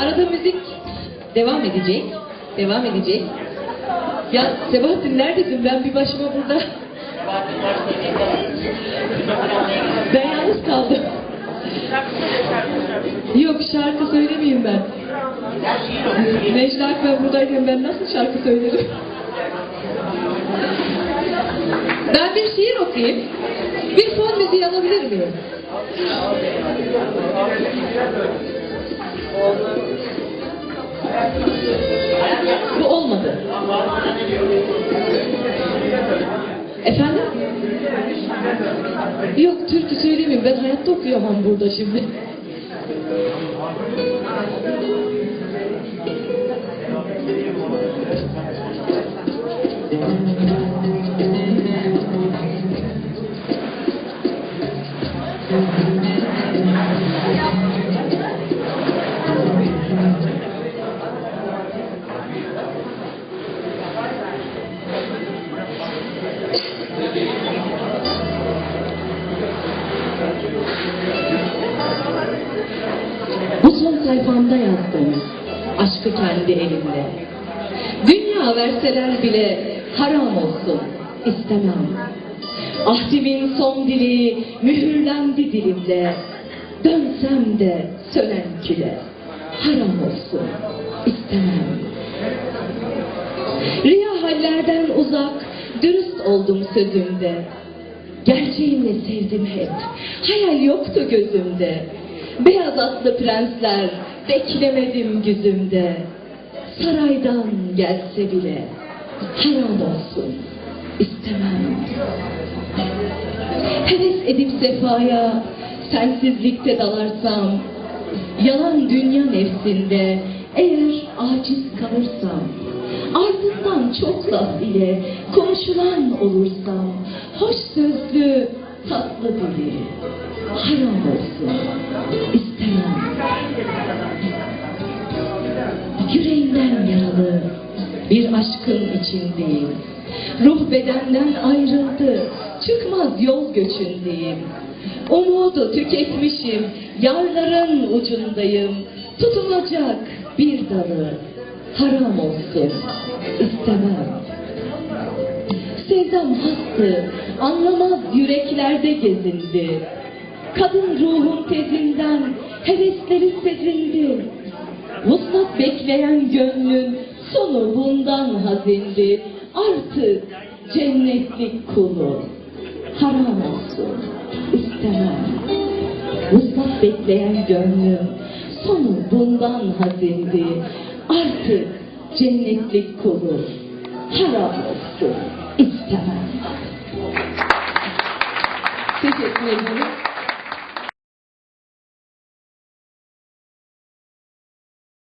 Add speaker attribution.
Speaker 1: Arada müzik devam edecek. Devam edecek. Ya Sebahattin neredesin? Ben bir başıma burada. Ben yalnız kaldım. Yok şarkı söylemeyeyim ben. Necla Akber buradayken ben nasıl şarkı söylerim? Ben bir şiir okuyayım. Bir fon müziği alabilir miyim? Bu olmadı. Efendim? Yok türkü söylemeyeyim. Ben hayatta okuyamam burada şimdi. Sayfamda yazdım. Aşkı kendi elimle. Dünya verseler bile haram olsun. istemem. Ahdimin son dili mühürlendi dilimde. Dönsem de sönen küle. Haram olsun. istemem. Riya hallerden uzak, dürüst oldum sözümde. Gerçeğimle sevdim hep, hayal yoktu gözümde. Beyaz atlı prensler beklemedim güzümde. Saraydan gelse bile haram olsun istemem. Heves edip sefaya sensizlikte dalarsam, yalan dünya nefsinde eğer aciz kalırsam, ardından çok laf ile konuşulan olursam, hoş sözlü dili, haram olsun istemem. Yüreğimden yaralı bir aşkın içindeyim. Ruh bedenden ayrıldı, çıkmaz yol göçündeyim. Umudu tüketmişim, yarların ucundayım. Tutunacak bir dalı, haram olsun istemem. Sevdam hastı, anlamaz yüreklerde gezindi. Kadın ruhun tezinden hevesleri sezindi. Vuslat bekleyen gönlün sonu bundan hazindi. Artık cennetlik kulu haram olsun istemem. Vuslat bekleyen gönlüm sonu bundan hazindi. Artık cennetlik kulu haram olsun istemem. 谢谢各位。